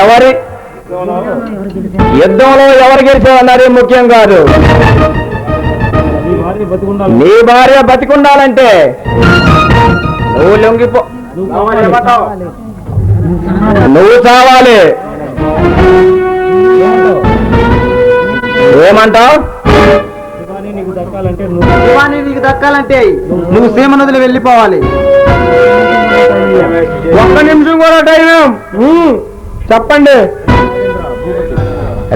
ఎవరి? యుద్ధంలో ఎవరు గెలిచారన్నది ముఖ్యం కాదు. నీ భార్య బతుకుండాలి నీ భార్య బతికుండాలంటే నువ్వు లొంగిపో నువ్వు చావాలి. ఏమంటావు? కానీ నీకు దక్కాలంటే నువ్వు శివాని నీకు దక్కాలంటే నువ్వు సీమ నదులు వెళ్ళిపోవాలి. ఒక్క నిమిషం కూడా టైం చెప్పండి.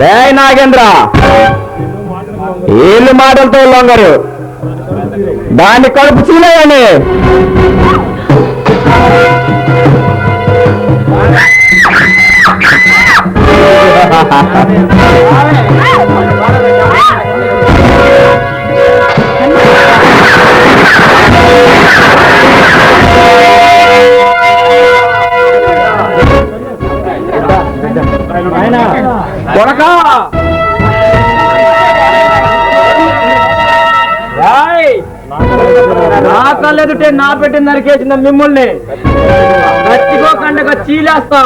రే నాగేంద్ర ఏళ్ళు మాటలతో లొంగరు. దాన్ని కడుపు ha ha కొడక నా కళ్ళెదుటే నా పెట్టిన నరికేసిన మిమ్మల్ని గచ్చిపోకుండా చీలేస్తా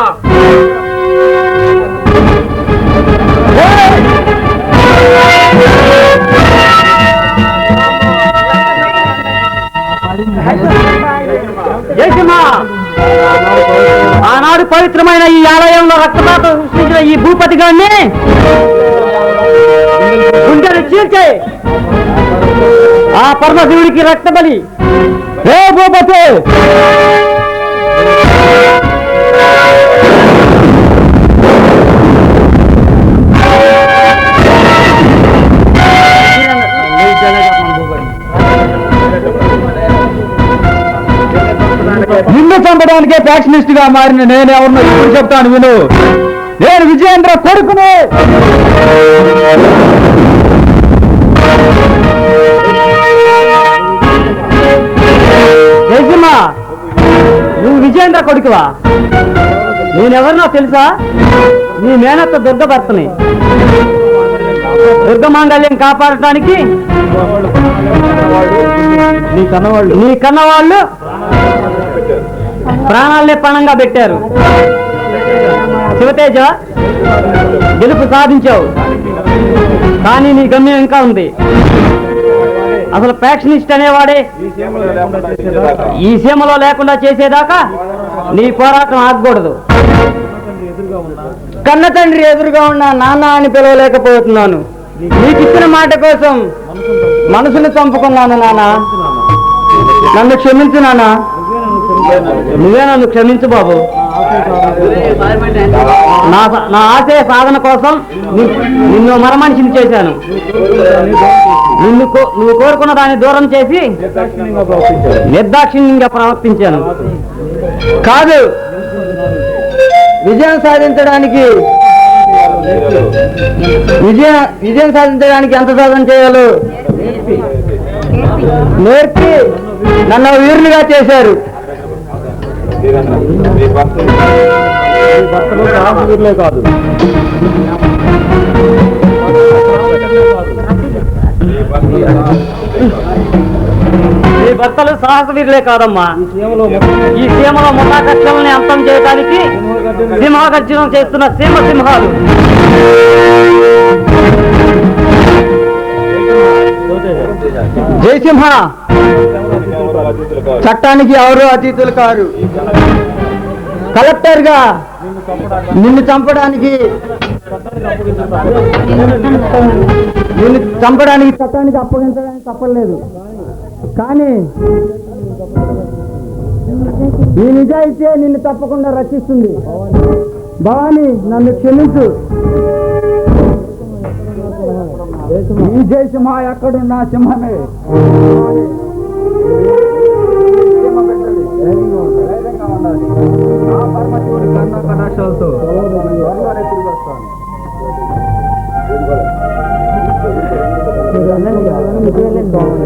యజమా ఆనాడు పవిత్రమైన ఈ ఆలయంలో రక్తపాతం సృష్టించిన ఈ భూపతి గారిని గుండెలు చీల్చే ఆ పరమశివుడికి రక్తబలి. హే భూపతి! చంపడానికే ఫ్యాక్షనిస్ట్గా మారిన నేను ఎవరినో ఇప్పుడు చెప్తాను విను. నేను విజయేంద్ర కొడుకును. జయసింహ నువ్వు విజయేంద్ర కొడుకువా? నేనెవరినో తెలుసా? నీ మేనత్త దుర్గ భర్తని దుర్గ మాంగళ్యం కాపాడటానికి నీ కన్నవాళ్ళు. నీ కన్నవాళ్ళు. ప్రాణాలనే పణంగా పెట్టారు. శివతేజ గెలుపు సాధించావు. కానీ నీ గమ్యం ఇంకా ఉంది. అసలు ఫ్యాక్షనిస్ట్ అనేవాడే ఈ సీమలో లేకుండా చేసేదాకా నీ పోరాటం ఆగకూడదు. కన్న తండ్రి ఎదురుగా ఉన్న నాన్న అని పిలవలేకపోతున్నాను. నీకు ఇచ్చిన మాట కోసం మనసును చంపుకున్నాను నాన్న. నన్ను క్షమించు నానా నువ్వే నన్ను క్షమించు బాబు. నా నా ఆశయ సాధన కోసం నిన్ను మరమనిషిని చేశాను. నిన్ను కో- నువ్వు కోరుకున్న దాన్ని దూరం చేసి నిర్దాక్షిణ్యంగా ప్రవర్తించాను. కాదు విజయం సాధించడానికి విజయం విజయం సాధించడానికి ఎంత సాధన చేయాలో? నేర్పి. నన్ను వీరులుగా చేశారు. భర్తలు కాదు ఈ భర్తలు సాహస వీరులే కాదమ్మా. ఈ సీమలో ముఠా కక్షల్ని అంతం చేయడానికి సింహగర్జనం చేస్తున్న సీమ సింహాలు. జయసింహ! చట్టానికి ఎవరు అతీతులు కారు? కలెక్టర్గా నిన్ను చంపడానికి నిన్ను చంపడానికి చట్టానికి అప్పగించడానికి తప్పలేదు. కానీ ఈ నిజాయితీ నిన్ను తప్పకుండా రక్షిస్తుంది. భవానీ నన్ను క్షమించు. ఈ జయసింహ ఎక్కడున్నా సింహమే Sunil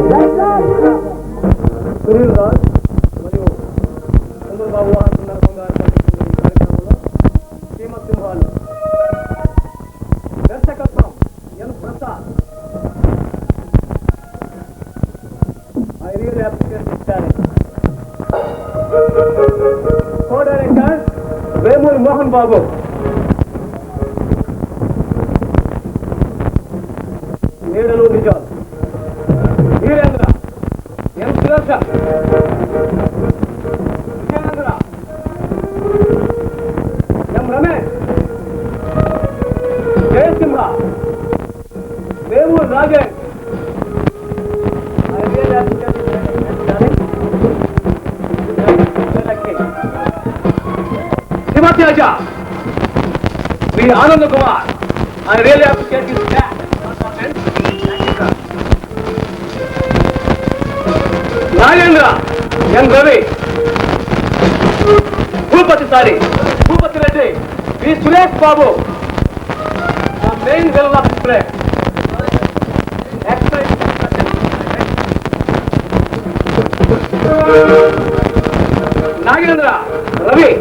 M Suresh Vijayendra M Ramesh Jayasimha Vemuru Rajesh I really appreciate Sivateja N Ravi. Bhupathi sorry. Bhupathi Reddy. V Suresh Babu. Main villain of Express Nagendra. Ravi.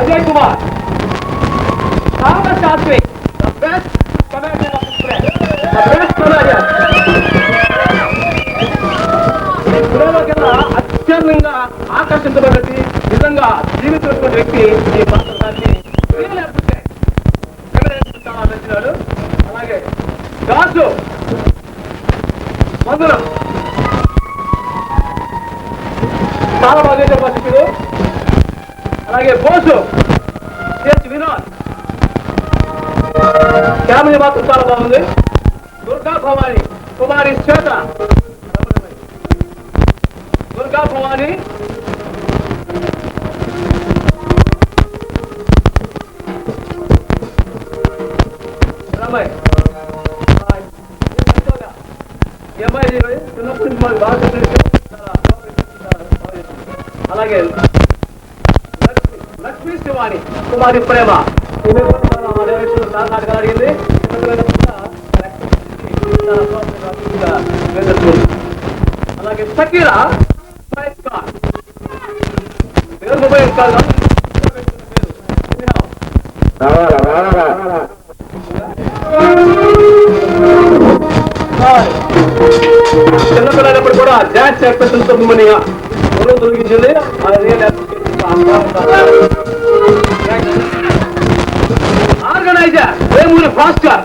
Ajay Kumar. Rama Sastry the best commander of the best commander. అత్యంతంగా ఆకర్షించబడ్డది నిజంగా జీవించినటువంటి వ్యక్తి ఈ రోజు బోసు చేసి Vinod family మాత్రం చాలా బాగుంది. దుర్గా భవాని కుమారి శ్వేత. దుర్గా భవాని. అలాగే ఈ అమ్మాయి చిన్నప్పటి నుంచి మాకు బాగా తెలుసు. చాలా బాగా చేసింది. అలాగే లక్ష్మి- లక్ష్మీ శివాని కుమారి ప్రేమ. ఈమె కూడా అలాగే సకీరా పేరు మొబైల్ కాదు. చిన్నపిల్లలప్పుడు కూడా డాన్స్ ఎక్స్ప్రెషన్ తొమ్మిది గొడవ తొలగించింది organiser fast Bhaskar!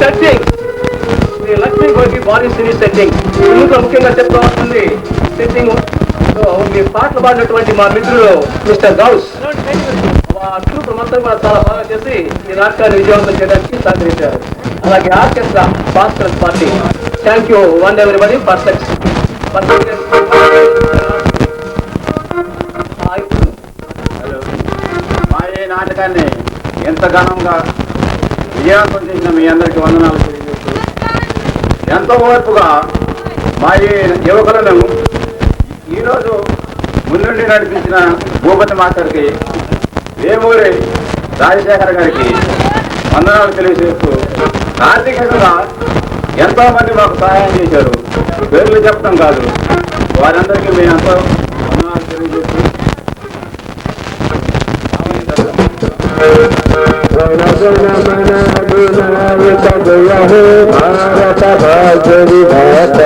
Setting Sri Lakshmi గోకి body series setting ఇందులో ముఖ్యంగా చెప్పుకోవాల్సింది సెట్టింగ్ సో మీ పాటలు పాడినటువంటి మా మిత్రులు మిస్టర్ గౌస్. ట్రూప్ మొత్తం కూడా చాలా బాగా చేసి ఈ నాటకాన్ని విజయవంతం చేయడానికి సహకరించారు. అలాగే orchestra Bhaskar party. Thank you one everybody perfect perfect ఈ ఎంత ఘనంగా విజయవంతం చేసిన మీ అందరికీ వందనాలు తెలియజేస్తూ ఎంతో ఓర్పుగా మా ఈ యువకులను ఈరోజు ముందుండి నడిపించిన భూపతి మాస్టర్కి వేమూరి రాజశేఖర్ గారికి వందనాలు తెలియజేస్తూ ఆర్థికంగా ఎంతో మంది మాకు సహాయం చేశారు. పేర్లు చెప్పడం కాదు. వారందరికీ మేము ఎంతో వందనాలు తెలియజేస్తూ ಜಯ ಹೇ ಭಾರತ ಭಾಗ್ಯವಿ ಭಾತ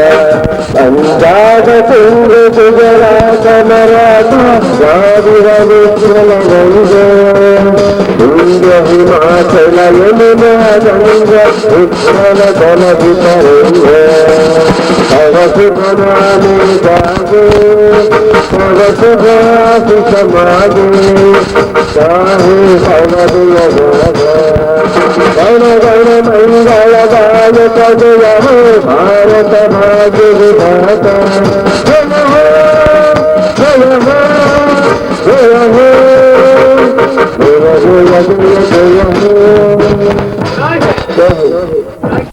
ಪಂಜಾಬ ಸಿಂಧು ಗುಜರಾತ ಮರಾಠ ಸಾವಿರ ವಿಜ್ಞಾನಗಳಿಗೆ ಹಿಂದೆ ಹಿಮಾಚಲ ಯಮುನಾ ಗಂಗ ಉಜ್ವಲ ಜಲ ವಿತರಂಗ भगवानी दादे भगत भगत समाधि चाहे भगत गण गण मंगल गाय पद भारत भाग्य विधाता जय हो जय हो जय हो जय हो जय हो जय हो